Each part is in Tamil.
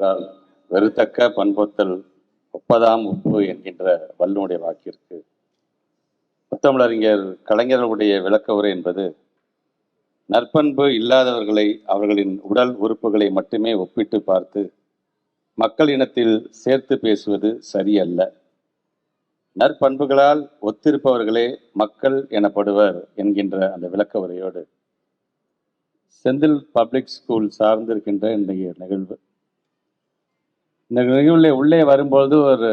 என்றால் வெறுத்தக்க பண்பொத்தல் ஒப்பதாம் உப்பு என்கின்ற வல்லுடைய வாக்கிற்கு. முத்தமிழறிஞர் கலைஞர்களுடைய விளக்க உரை என்பது நற்பண்பு இல்லாதவர்களை அவர்களின் உடல் உறுப்புகளை மட்டுமே ஒப்பிட்டு பார்த்து மக்கள் இனத்தில் சேர்த்து பேசுவது சரியல்ல. நற்பண்புகளால் ஒத்திருப்பவர்களே மக்கள் எனப்படுவர் என்கின்ற அந்த விளக்க உரையோடு செந்தில் பப்ளிக் ஸ்கூல் சார்ந்திருக்கின்ற இன்றைய நிகழ்வு. இந்த நிகழ்வில் உள்ளே வரும்பொழுது ஒரு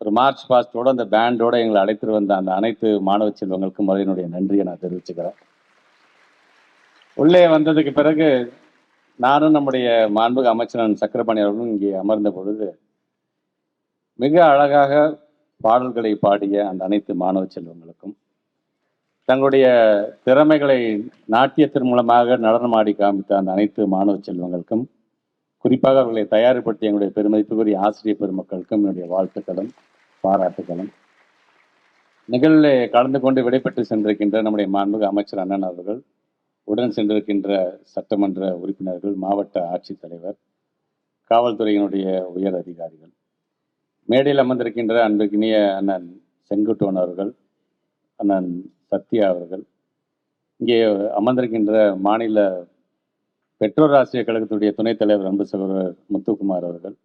ஒரு மார்ச் பாஸ்டோட அந்த பேண்டோட எங்களை அழைத்துட்டு வந்த அந்த அனைத்து மாணவ செல்வங்களுக்கும் முதல்ல என்னுடைய நன்றியை நான் தெரிவிச்சுக்கிறேன். உள்ளே வந்ததுக்கு பிறகு நானும் நம்முடைய மாண்புக அமைச்சரன் சக்கரபாணி அவர்களும் இங்கே அமர்ந்த பொழுது மிக அழகாக பாடல்களை பாடிய அந்த அனைத்து மாணவ செல்வங்களுக்கும் தங்களுடைய திறமைகளை நாட்டியத்தின் மூலமாக நடனமாடி காமித்த அந்த அனைத்து மாணவ செல்வங்களுக்கும் குறிப்பாக அவர்களை தயார்படுத்திய எங்களுடைய பெருமதிப்புக்குரிய ஆசிரியர் பெருமக்களுக்கும் என்னுடைய வாழ்த்துக்களும் பாராட்டுகளும். நிகழ்வில் கலந்து கொண்டு விடைபெற்று சென்றிருக்கின்ற நம்முடைய மாண்புக அமைச்சர் அண்ணன் அவர்கள் உடன் சென்றிருக்கின்ற சட்டமன்ற உறுப்பினர்கள் மாவட்ட ஆட்சித்தலைவர் காவல்துறையினுடைய உயர் அதிகாரிகள். மேடையில் அமர்ந்திருக்கின்ற அன்பிற்கினிய அண்ணன் செங்குட்டோன் அவர்கள் அண்ணன் சத்யா அவர்கள். இங்கே அமர்ந்திருக்கின்ற மாநில பெற்றோர் ஆசிரியர் கழகத்துடைய துணைத் தலைவர் அன்பு சகோதரர் முத்துக்குமார் அவர்கள்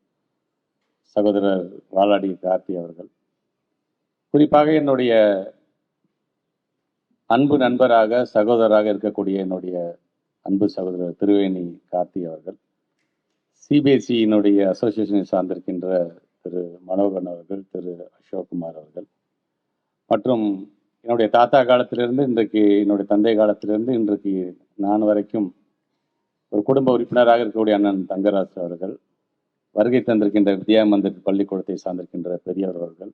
சகோதரர் வாலாடி கார்த்தி அவர்கள். குறிப்பாக என்னுடைய அன்பு நண்பராக சகோதரராக இருக்கக்கூடிய என்னுடைய அன்பு சகோதரர் திருவேணி கார்த்தி அவர்கள் சிபிஎஸ்சியினுடைய அசோசியேஷனை சார்ந்திருக்கின்ற திரு மனோகரன் அவர்கள் திரு அசோக்குமார் அவர்கள் மற்றும் என்னுடைய தாத்தா காலத்திலிருந்து இன்றைக்கு என்னுடைய தந்தை காலத்திலிருந்து இன்றைக்கு நான் வரைக்கும் ஒரு குடும்ப உறுப்பினராக இருக்கக்கூடிய அண்ணன் தங்கராஜ் அவர்கள் வருகை தந்திருக்கின்ற வித்யா மந்திர் பள்ளிக்கூடத்தை சார்ந்திருக்கின்ற பெரியவர் அவர்கள்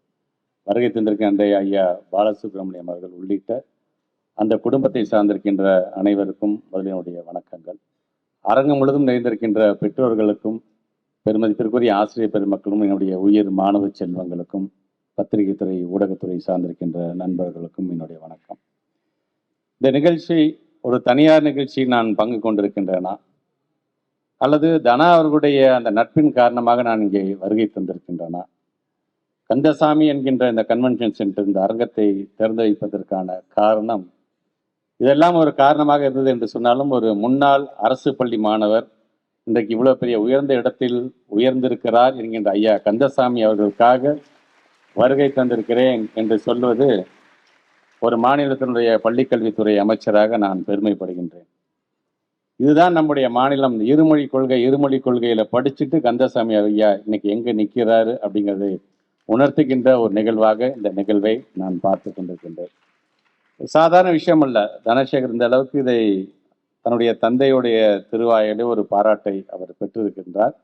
வருகை தந்திருக்கின்ற ஐயா பாலசுப்ரமணியம் அவர்கள் உள்ளிட்ட அந்த குடும்பத்தை சார்ந்திருக்கின்ற அனைவருக்கும் முதலினுடைய வணக்கங்கள். அரங்கம் முழுதும் நிறைந்திருக்கின்ற பெற்றோர்களுக்கும் பெருமதிப்பிற்குரிய ஆசிரியர் பெருமக்களும் என்னுடைய உயிர் மாணவ செல்வங்களுக்கும் பத்திரிகை துறை ஊடகத்துறை சார்ந்திருக்கின்ற நண்பர்களுக்கும் என்னுடைய வணக்கம். இந்த நிகழ்ச்சி ஒரு தனியார் நிகழ்ச்சியில் நான் பங்கு கொண்டிருக்கின்றேனா அல்லது தனா அவர்களுடைய அந்த நட்பின் காரணமாக நான் இங்கே வருகை தந்திருக்கின்றனா. கந்தசாமி என்கின்ற இந்த கன்வென்ஷன் சென்டர் இந்த அரங்கத்தை திறந்து வைப்பதற்கான காரணம் இதெல்லாம் ஒரு காரணமாக இருந்தது என்று சொன்னாலும் ஒரு முன்னாள் அரசு பள்ளி மாணவர் இன்றைக்கு இவ்வளோ பெரிய உயர்ந்த இடத்தில் உயர்ந்திருக்கிறார் என்கின்ற ஐயா கந்தசாமி அவர்களுக்காக வருகை தந்திருக்கிறேன் என்று சொல்வது ஒரு மாநிலத்தினுடைய பள்ளிக்கல்வித்துறை அமைச்சராக நான் பெருமைப்படுகின்றேன். இதுதான் நம்முடைய மாநிலம். இருமொழி கொள்கை இருமொழி கொள்கையில படிச்சுட்டு கந்தசாமி ஐயா இன்னைக்கு எங்க நிற்கிறாரு அப்படிங்கிறதை உணர்த்துகின்ற ஒரு நிகழ்வாக இந்த நிகழ்வை நான் பார்த்து கொண்டிருக்கின்றேன். சாதாரண விஷயம் அல்ல. தனசேகர் இந்த அளவுக்கு இதை தன்னுடைய தந்தையுடைய திருவாயிலே ஒரு பாராட்டை அவர் பெற்றிருக்கின்றார்.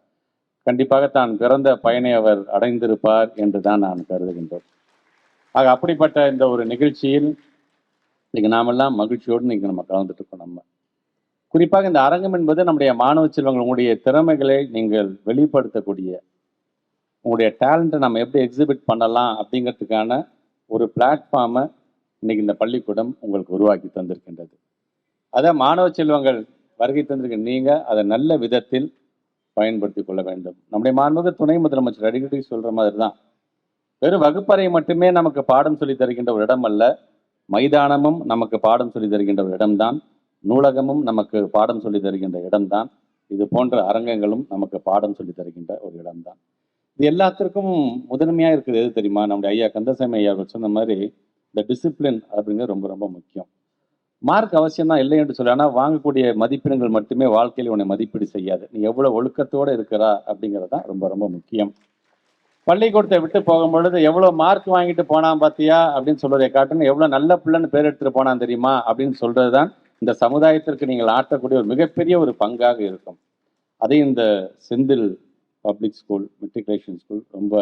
கண்டிப்பாக தான் பிறந்த பயனை அவர் அடைந்திருப்பார் என்று தான் நான் கருதுகின்றேன். ஆக அப்படிப்பட்ட இந்த ஒரு நிகழ்ச்சியில் இன்னைக்கு நாமெல்லாம் மகிழ்ச்சியோடு இன்னைக்கு நம்ம கலந்துட்டு இருக்கோம் நம்ம. குறிப்பாக இந்த அரங்கம் என்பது நம்முடைய மாணவ செல்வங்கள் உங்களுடைய திறமைகளை நீங்கள் வெளிப்படுத்தக்கூடிய உங்களுடைய டேலண்ட்டை நம்ம எப்படி எக்ஸிபிட் பண்ணலாம் அப்படிங்கிறதுக்கான ஒரு பிளாட்ஃபார்மை இன்னைக்கு இந்த பள்ளிக்கூடம் உங்களுக்கு உருவாக்கி தந்திருக்கின்றது. அதை மாணவ செல்வங்கள் வருகை தந்திருக்க நீங்கள் அதை நல்ல விதத்தில் பயன்படுத்தி கொள்ள வேண்டும். நம்முடைய மாண்புக துணை முதலமைச்சர் அடிக்கடி சொல்கிற மாதிரி தான் வெறும் வகுப்பறை மட்டுமே நமக்கு பாடம் சொல்லி தருகின்ற ஒரு இடம் அல்ல மைதானமும் நமக்கு பாடம் சொல்லி தருகின்ற ஒரு இடம்தான். நூலகமும் நமக்கு பாடம் சொல்லி தருகின்ற இடம்தான். இது போன்ற அரங்கங்களும் நமக்கு பாடம் சொல்லி தருகின்ற ஒரு இடம்தான். இது எல்லாத்திற்கும் முதன்மையாக இருக்குது. எது தெரியுமா? நம்முடைய ஐயா கந்தசாமி ஐயா சொன்ன மாதிரி இந்த டிசிப்ளின் அப்படிங்கிறது ரொம்ப ரொம்ப முக்கியம். மார்க் அவசியம் தான் இல்லை என்று சொல்லி. ஆனால் வாங்கக்கூடிய மதிப்பெண்கள் மட்டுமே வாழ்க்கையில் உன்னை மதிப்பீடு செய்யாது. நீ எவ்வளோ ஒழுக்கத்தோடு இருக்கிறா அப்படிங்கிறது தான் ரொம்ப ரொம்ப முக்கியம். பள்ளிக்கூடத்தை விட்டு போகும் பொழுது எவ்வளோ மார்க் வாங்கிட்டு போனான் பார்த்தியா அப்படின்னு சொல்றதை காட்டுன்னு எவ்வளோ நல்ல பிள்ளைன்னு பேர் எடுத்துகிட்டு போனான் தெரியுமா? அப்படின்னு சொல்கிறது தான் இந்த சமுதாயத்திற்கு நீங்கள் ஆட்டக்கூடிய ஒரு மிகப்பெரிய ஒரு பங்காக இருக்கும். அதை இந்த Senthil public school matriculation school ரொம்ப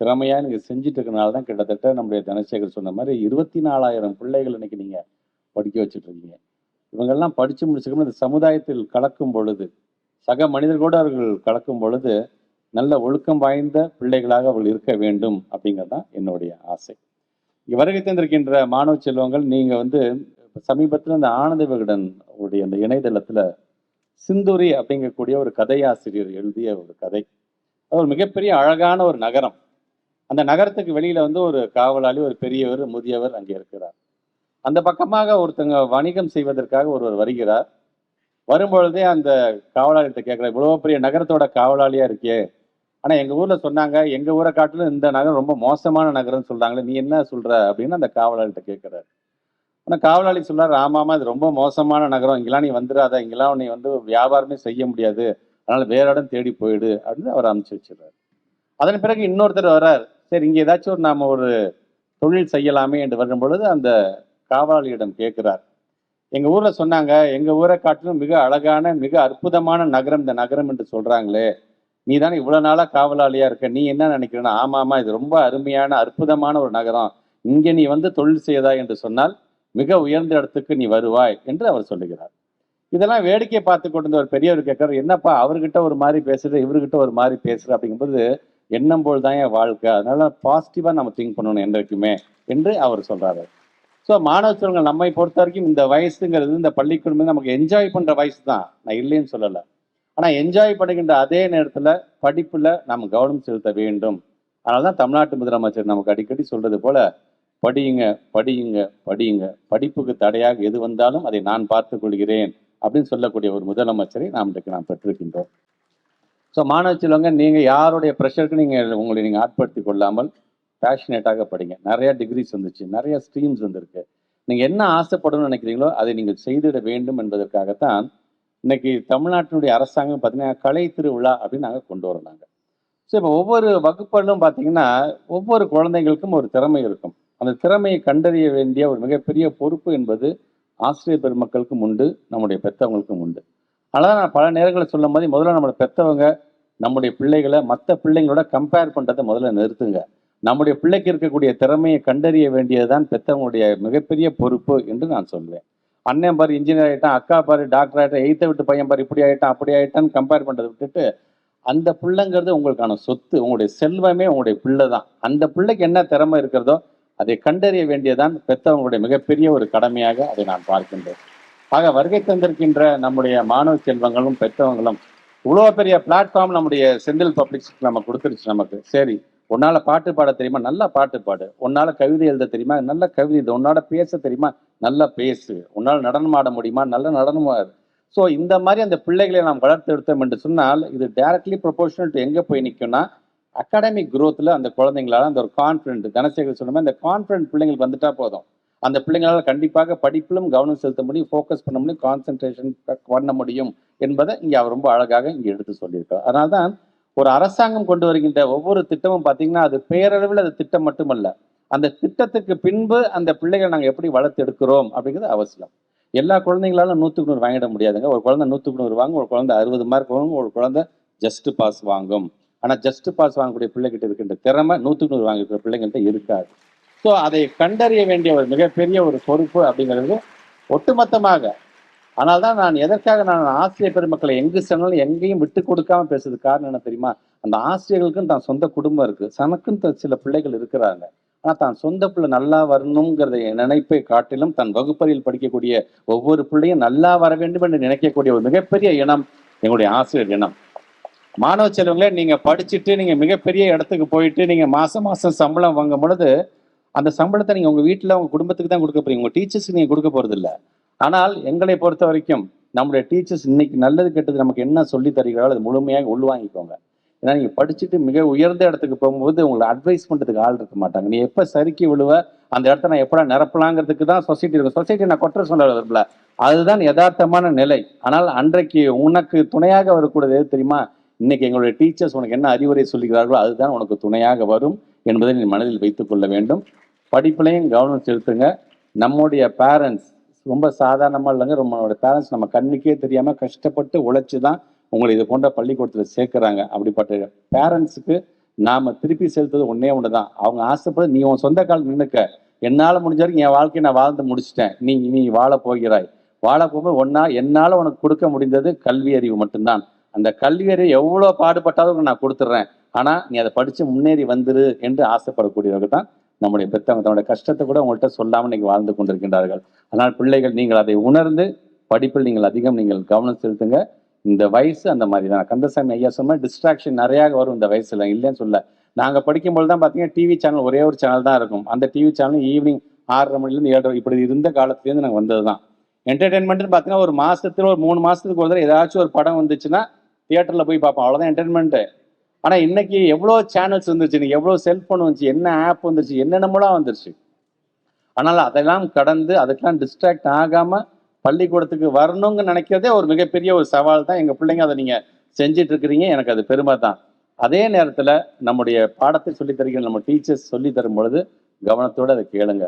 திறமையாக நீங்கள் செஞ்சுட்டு இருக்கனால தான் கிட்டத்தட்ட நம்முடைய தனசேகர் சொன்ன மாதிரி இருபத்தி நாலாயிரம் பிள்ளைகள் இன்னைக்கு நீங்கள் படிக்க வச்சுட்டு இருக்கீங்க இவங்கெல்லாம் படித்து முடிச்சுக்கணும் இந்த சமுதாயத்தில் கலக்கும் பொழுது சக மனிதர்களோடு அவர்கள் கலக்கும் பொழுது நல்ல ஒழுக்கம் வாய்ந்த பிள்ளைகளாக அவர்கள் இருக்க வேண்டும் அப்படிங்கிறது தான் என்னுடைய ஆசை. இங்கே வருகை தந்திருக்கின்ற மாணவ செல்வங்கள் நீங்கள் வந்து சமீபத்தில் இந்த ஆனந்த விகடன் உடைய அந்த இணையதளத்தில் சிந்துரி அப்படிங்கக்கூடிய ஒரு கதையாசிரியர் எழுதிய ஒரு கதை. அது ஒரு மிகப்பெரிய அழகான ஒரு நகரம். அந்த நகரத்துக்கு வெளியில வந்து ஒரு காவலாளி ஒரு பெரியவர் முதியவர் அங்கே இருக்கிறார். அந்த பக்கமாக ஒருத்தங்க வணிகம் செய்வதற்காக ஒருவர் வருகிறார். வரும்பொழுதே அந்த காவலாளிகிட்ட கேட்குற இவ்வளோ பெரிய நகரத்தோட காவலாளியா இருக்கே. ஆனா எங்க ஊர்ல சொன்னாங்க எங்க ஊரை காட்டிலும் இந்த நகரம் ரொம்ப மோசமான நகரம்னு சொல்றாங்களே நீ என்ன சொல்ற? அப்படின்னு அந்த காவலாளிகிட்ட கேட்குறாரு. ஆனால் காவலாளி சொன்னார் ஆமாமா இது ரொம்ப மோசமான நகரம். இங்கெல்லாம் நீ வந்துடாத இங்கெல்லாம் நீ வந்து வியாபாரமே செய்ய முடியாது. அதனால் வேற இடம் தேடி போயிடு அப்படின்னு அவர் அனுப்பிச்சு வச்சிடுறாரு. அதன் பிறகு இன்னொருத்தர் வர்றார். சரி இங்கே ஏதாச்சும் ஒரு நாம் ஒரு தொழில் செய்யலாமே என்று வரும் பொழுது அந்த காவலாளியிடம் கேட்குறார். எங்கள் ஊரில் சொன்னாங்க எங்கள் ஊரை காட்டிலும் மிக அழகான மிக அற்புதமான நகரம் இந்த நகரம் என்று சொல்கிறாங்களே நீ தானே இவ்வளோ நாளாக காவலாளியாக இருக்க. நீ என்ன நினைக்கிறேன்னா ஆமாம்மா இது ரொம்ப அருமையான அற்புதமான ஒரு நகரம். இங்கே நீ வந்து தொழில் செய்யதா? என்று சொன்னால் மிக உயர்ந்த இடத்துக்கு நீ வருவாய் என்று அவர் சொல்லுகிறார். இதெல்லாம் வேடிக்கை பார்த்து கொண்டு ஒரு பெரியவர் கேட்கறாரு என்னப்பா அவர்கிட்ட ஒரு மாதிரி பேசுற இவர்கிட்ட ஒரு மாதிரி பேசுற? அப்படிங்கும்போது எண்ணம் போல் தான் என் வாழ்க்கை. அதனால பாசிட்டிவா நம்ம திங்க் பண்ணணும் என்றைக்குமே என்று அவர் சொல்றாரு. ஸோ மாணவ செல்வங்கள் நம்மை பொறுத்த வரைக்கும் இந்த வயசுங்கிறது இந்த பள்ளிக்கூடம் நமக்கு என்ஜாய் பண்ற வயசு தான். நான் இல்லைன்னு சொல்லலை. ஆனா என்ஜாய் பண்ணுகின்ற அதே நேரத்துல படிப்புல நாம் கவனம் செலுத்த வேண்டும். அதனால தான் தமிழ்நாட்டு முதலமைச்சர் நமக்கு அடிக்கடி சொல்றது போல படியுங்க படியுங்க படியுங்க. படிப்புக்கு தடையாக எது வந்தாலும் அதை நான் பார்த்துக் கொள்கிறேன் அப்படின்னு சொல்லக்கூடிய ஒரு முதலமைச்சரை நாம் இன்றைக்கு நாம் பெற்றிருக்கின்றோம். ஸோ மாணவ செல்வங்க நீங்கள் யாருடைய ப்ரெஷருக்கு நீங்கள் உங்களை நீங்கள் ஆட்படுத்தி கொள்ளாமல் பேஷனேட்டாக படிங்க. நிறையா டிகிரிஸ் வந்துச்சு நிறையா ஸ்ட்ரீம்ஸ் வந்திருக்கு. நீங்கள் என்ன ஆசைப்படணும்னு நினைக்கிறீங்களோ அதை நீங்கள் செய்திட வேண்டும் என்பதற்காகத்தான் இன்னைக்கு தமிழ்நாட்டினுடைய அரசாங்கம் பார்த்தீங்கன்னா கலை திருவிழா அப்படின்னு நாங்கள் கொண்டு வரோம் நாங்கள் ஸோ இப்போ ஒவ்வொரு வகுப்புகளும் பார்த்தீங்கன்னா ஒவ்வொரு குழந்தைங்களுக்கும் ஒரு திறமை இருக்கும். அந்த திறமையை கண்டறிய வேண்டிய ஒரு மிகப்பெரிய பொறுப்பு என்பது ஆசிரியர் பெருமக்களுக்கும் உண்டு நம்முடைய பெற்றவங்களுக்கும் உண்டு. ஆனால் நான் பல நேரங்களில் சொல்ல மாதிரி முதல்ல நம்மளோட பெற்றவங்க நம்முடைய பிள்ளைகளை மற்ற பிள்ளைங்களோட கம்பேர் பண்ணுறதை முதல்ல நிறுத்துங்க. நம்முடைய பிள்ளைக்கு இருக்கக்கூடிய திறமையை கண்டறிய வேண்டியதுதான் பெற்றவங்களுடைய மிகப்பெரிய பொறுப்பு என்று நான் சொல்வேன். அண்ணன் பாரு இன்ஜினியர் ஆகிட்டான் அக்கா பாரு டாக்டர் ஆகிட்டான் எய்த்த விட்டு பையன் பாரு இப்படி ஆகிட்டான் அப்படி ஆகிட்டான்னு கம்பேர் பண்ணுறதை விட்டுட்டு அந்த பிள்ளைங்கிறது உங்களுக்கான சொத்து உங்களுடைய செல்வமே உங்களுடைய பிள்ளை தான் அந்த பிள்ளைக்கு என்ன திறமை இருக்கிறதோ அதை கண்டறிய வேண்டியதான் பெற்றவங்களுடைய மிகப்பெரிய ஒரு கடமையாக அதை நான் பார்க்கின்றேன் ஆக வருகை தந்திருக்கின்ற நம்முடைய மாணவ செல்வங்களும் பெற்றவங்களும் இவ்வளோ பெரிய பிளாட்ஃபார்ம் நம்முடைய செந்தில் பப்ளிக்ஸ் நம்ம கொடுத்துருச்சு நமக்கு. சரி உன்னால் பாட்டு பாட தெரியுமா? நல்லா பாட்டு பாடு. உன்னால் கவிதை எழுத தெரியுமா? நல்ல கவிதை இது உன்னால பேச தெரியுமா? நல்லா பேசு. உன்னால் நடனம் ஆட முடியுமா? நல்ல நடனம் ஸோ இந்த மாதிரி அந்த பிள்ளைகளை நாம் வளர்த்து எடுத்தோம் என்று சொன்னால் இது டைரக்ட்லி ப்ரொபோஷனல் டு எங்கே போய் நிற்கும்னா அகாடமிக் குரோத்தில் அந்த குழந்தைங்களால அந்த ஒரு கான்ஃபிடென்ட் தனசேகர் சொன்ன மாதிரி அந்த கான்ஃபிடென்ட் பிள்ளைங்களுக்கு வந்துட்டா போதும். அந்த பிள்ளைங்களால கண்டிப்பாக படிப்பிலும் கவனம் செலுத்த முடியும் ஃபோக்கஸ் பண்ண முடியும் கான்சென்ட்ரேஷன் பண்ண முடியும் என்பதை இங்கே அவர் ரொம்ப அழகாக இங்கே எடுத்து சொல்லியிருக்கார். அதனால தான் ஒரு அரசாங்கம் கொண்டு வருகின்ற ஒவ்வொரு திட்டமும் பார்த்தீங்கன்னா அது பேரளவில் அது திட்டம் மட்டுமல்ல. அந்த திட்டத்துக்கு பின்பு அந்த பிள்ளைகளை நாங்கள் எப்படி வளர்த்து எடுக்கிறோம் அப்படிங்கிறது அவசியம். எல்லா குழந்தைங்களாலும் நூற்றுக்கு நூறு வாங்கிட முடியாதுங்க. ஒரு குழந்தை நூற்றுக்கு நூறு வாங்கும் ஒரு குழந்தை அறுபது மார்க் வாங்கும் ஒரு குழந்தை ஜஸ்ட் பாஸ் வாங்கும். ஆனால் ஜஸ்ட் பாஸ் வாங்கக்கூடிய பிள்ளைகிட்ட இருக்கின்ற திறமை நூற்றுக்கு நூறு வாங்கிக்கிற பிள்ளைங்கள்ட்ட இருக்காது. ஸோ அதை கண்டறிய வேண்டிய ஒரு மிகப்பெரிய ஒரு பொறுப்பு அப்படிங்கிறது ஒட்டுமொத்தமாக. ஆனால் தான் நான் எதற்காக நான் ஆசிரியர் பெருமக்களை எங்கு சென்னாலும் எங்கேயும் விட்டு கொடுக்காம பேசுறது காரணம் என்ன தெரியுமா? அந்த ஆசிரியர்களுக்கும் தான் சொந்த குடும்பம் இருக்கு. தனக்குன்னு சில பிள்ளைகள் இருக்கிறாங்க. ஆனால் தான் சொந்த பிள்ளை நல்லா வரணுங்கிறத நினைப்பை காட்டிலும் தன் வகுப்பறையில் படிக்கக்கூடிய ஒவ்வொரு பிள்ளையும் நல்லா வர வேண்டும் என்று நினைக்கக்கூடிய ஒரு மிகப்பெரிய இனம் எங்களுடைய ஆசிரியர் இனம். மாணவ செல்வங்களே நீங்க படிச்சுட்டு நீங்க மிகப்பெரிய இடத்துக்கு போயிட்டு நீங்க மாசம் மாசம் சம்பளம் வாங்கும் பொழுது அந்த சம்பளத்தை நீங்க உங்க வீட்டில் உங்க குடும்பத்துக்கு தான் கொடுக்க போறீங்க. உங்க டீச்சர்ஸ்க்கு நீங்க கொடுக்க போறது இல்ல ஆனால் எங்களை பொறுத்த வரைக்கும் நம்முடைய டீச்சர்ஸ் இன்னைக்கு நல்லது கெட்டது நமக்கு என்ன சொல்லி தருகிறாரோ அது முழுமையாக உள்வாங்கிக்கோங்க. ஏன்னா நீங்க படிச்சுட்டு மிக உயர்ந்த இடத்துக்கு போகும்போது உங்களை அட்வைஸ் பண்றதுக்கு ஆள் இருக்க மாட்டாங்க. நீ எப்ப சறுக்கி விழுவ அந்த இடத்த நான் எப்படா நிரப்பலாங்கிறதுக்கு தான் சொசைட்டி இருக்கும் சொசைட்டி நான் கொற்ற சொல்ல விரும்பல அதுதான் யதார்த்தமான நிலை. ஆனால் அன்றைக்கு உனக்கு துணையாக வரக்கூடியது தெரியுமா? இன்னைக்கு எங்களுடைய டீச்சர்ஸ் உனக்கு என்ன அறிவுரை சொல்லுகிறார்களோ அதுதான் உனக்கு துணையாக வரும் என்பதை நீ மனதில் வைத்துக் கொள்ள வேண்டும். படிப்புலையும் கவனம் செலுத்துங்க. நம்முடைய பேரண்ட்ஸ் ரொம்ப சாதாரணமாக இல்லைங்க நம்மளோட பேரண்ட்ஸ் நம்ம கண்ணுக்கே தெரியாமல் கஷ்டப்பட்டு உழைச்சி தான் உங்களை இது போன்ற பள்ளிக்கூடத்தில் சேர்க்குறாங்க. அப்படிப்பட்ட பேரண்ட்ஸுக்கு நாம் திருப்பி செலுத்துறது ஒன்றே ஒன்று தான் அவங்க ஆசைப்பட நீ உன் சொந்த கால் நின்றுக்க என்னால் முடிஞ்ச வரைக்கும் என் வாழ்க்கையை நான் வாழ்ந்து முடிச்சிட்டேன். நீ நீ வாழ போகிறாய். வாழ போகும்போது ஒன்றா என்னால் உனக்கு கொடுக்க முடிந்தது கல்வி அறிவு மட்டும்தான். அந்த கல்வி எவ்வளோ பாடுபட்டாலும் நான் கொடுத்துட்றேன் ஆனால் நீ அதை படித்து முன்னேறி வந்துரு என்று ஆசைப்படக்கூடியவர்கள் தான் நம்முடைய பெற்றவங்க தன்னுடைய கஷ்டத்தை கூட உங்கள்கிட்ட சொல்லாமல் நீங்கள் வாழ்ந்து கொண்டிருக்கின்றார்கள். அதனால் பிள்ளைகள் நீங்கள் அதை உணர்ந்து படிப்பில் நீங்கள் அதிகம் நீங்கள் கவனம் செலுத்துங்க. இந்த வயசு அந்த மாதிரி தான். கந்தசாமி ஐயா சொன்ன டிஸ்ட்ராக்ஷன் நிறையா வரும் இந்த வயசில். இல்லைன்னு சொல்ல. நாங்கள் படிக்கும்போது தான் பார்த்தீங்கன்னா டிவி சேனல் ஒரே ஒரு சேனல் தான் இருக்கும். அந்த டிவி சேனல் ஈவினிங் ஆறரை மணிலேருந்து ஏழரை இப்படி இருந்த காலத்துலேருந்து நாங்கள் வந்தது தான் என்டர்டைன்மெண்ட்னு பார்த்தீங்கன்னா ஒரு மாதத்துல ஒரு மூணு மாதத்துக்கு ஒரு தடவை ஏதாச்சும் ஒரு படம் வந்துச்சுன்னா தியேட்டரில் போய் பார்ப்போம். அவ்வளோதான் என்டர்டைன்மெண்ட்டு ஆனால் இன்னைக்கு எவ்வளோ சேனல்ஸ் வந்துருச்சு இன்னைக்கு எவ்வளோ செல்ஃபோன் வந்துச்சு என்ன ஆப் வந்துருச்சு என்னென்னமோலாம் வந்துருச்சு. ஆனால் அதெல்லாம் கடந்து அதுக்கெல்லாம் டிஸ்ட்ராக்ட் ஆகாம பள்ளிக்கூடத்துக்கு வரணுங்க நினைக்கிறதே ஒரு மிகப்பெரிய ஒரு சவால் தான். எங்க பிள்ளைங்க அதை நீங்க செஞ்சிட்டு இருக்கிறீங்க எனக்கு அது பெருமை தான். அதே நேரத்துல நம்முடைய பாடத்தை சொல்லித்தருகிற நம்ம டீச்சர்ஸ் சொல்லி தரும் பொழுது கவனத்தோடு அதை கேளுங்க.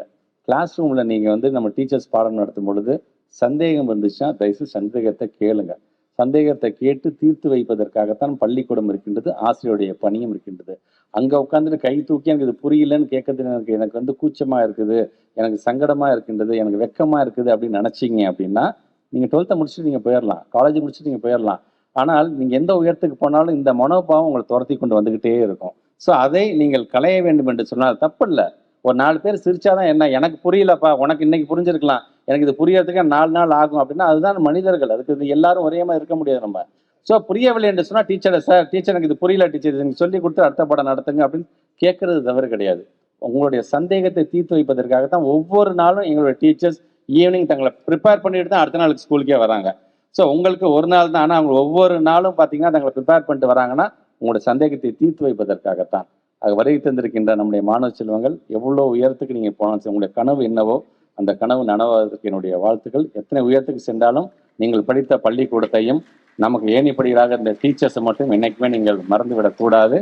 கிளாஸ் ரூம்ல நீங்கள் வந்து நம்ம டீச்சர்ஸ் பாடம் நடத்தும் பொழுது சந்தேகம் இருந்துச்சுன்னா தயவுசு சந்தேகத்தை கேளுங்க. சந்தேகத்தை கேட்டு தீர்த்து வைப்பதற்காகத்தான் பள்ளிக்கூடம் இருக்கின்றது ஆசிரியருடைய பணியும் இருக்கின்றது. அங்கே உட்காந்துட்டு கை தூக்கி எனக்கு இது புரியலன்னு கேட்கறது எனக்கு எனக்கு வந்து கூச்சமாக இருக்குது எனக்கு சங்கடமாக இருக்கின்றது எனக்கு வெக்கமாக இருக்குது அப்படின்னு நினச்சிங்க அப்படின்னா நீங்கள் டுவெல்த்தை முடிச்சுட்டு நீங்கள் போயிடலாம் காலேஜ் முடிச்சுட்டு நீங்கள் போயிடலாம் ஆனால் நீங்கள் எந்த உயரத்துக்கு போனாலும் இந்த மனோபாவம் உங்களை துரத்தி கொண்டு வந்துகிட்டே இருக்கும். ஸோ அதை நீங்கள் களைய வேண்டும் என்று சொன்னால் தப்பு இல்லை ஒரு நாலு பேர் சிரிச்சாதான் என்ன? எனக்கு புரியலப்பா உனக்கு இன்னைக்கு புரிஞ்சிருக்கலாம். எனக்கு இது புரியறதுக்கு நாலு நாள் ஆகும் அப்படின்னா அதுதான் மனிதர்கள். அதுக்கு இது எல்லாரும் ஒரே மாதிரி இருக்க முடியாது நம்ம. ஸோ புரியவில்லை என்று சொன்னால் டீச்சரை சார் டீச்சர் எனக்கு இது புரியல டீச்சர் நீங்க சொல்லி கொடுத்து அடுத்த படம் நடத்துங்க அப்படின்னு கேட்கறது தவறு கிடையாது. உங்களுடைய சந்தேகத்தை தீர்த்து வைப்பதற்காகத்தான் ஒவ்வொரு நாளும் எங்களுடைய டீச்சர்ஸ் ஈவினிங் தங்களை ப்ரிப்பேர் பண்ணிட்டு தான் அடுத்த நாளுக்கு ஸ்கூலுக்கே வராங்க. ஸோ உங்களுக்கு ஒரு நாள் தான். ஆனால் அவங்க ஒவ்வொரு நாளும் பார்த்தீங்கன்னா தங்களை ப்ரிப்பேர் பண்ணிட்டு வராங்கன்னா உங்களுடைய சந்தேகத்தை தீர்த்து வைப்பதற்காகத்தான். அது வருகை தந்திருக்கின்ற நம்முடைய மாணவ செல்வங்கள் எவ்வளோ உயரத்துக்கு நீங்கள் போனாலும் சரி, உங்களுடைய கனவு என்னவோ அந்த கனவு நனவாதற்கு என்னுடைய வாழ்த்துக்கள். எத்தனை உயரத்துக்கு சென்றாலும் நீங்கள் படித்த பள்ளிக்கூடத்தையும் நமக்கு ஏணிப்படிகளாக இந்த டீச்சர்ஸை மட்டும் என்னைக்குமே நீங்கள் மறந்துவிடக்கூடாது.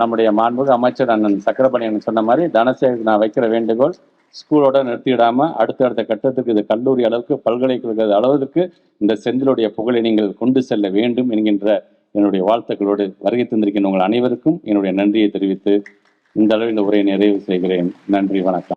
நம்முடைய மாண்புக அமைச்சர் அண்ணன் சக்கரபாணி சொன்ன மாதிரி தனசேகருக்கு நான் வைக்கிற வேண்டுகோள் ஸ்கூலோட நிறுத்திவிடாம அடுத்தடுத்த கட்டத்துக்கு இது கல்லூரி அளவுக்கு பல்கலைக்கழக அளவுக்கு இந்த செந்திலுடைய புகழை நீங்கள் கொண்டு செல்ல வேண்டும் என்கின்ற என்னுடைய வாழ்த்துக்களோடு வருகை தந்திருக்கின்ற உங்கள் அனைவருக்கும் என்னுடைய நன்றியை தெரிவித்து இந்த அளவில் இந்த உரையை நிறைவு செய்கிறேன். நன்றி வணக்கம்.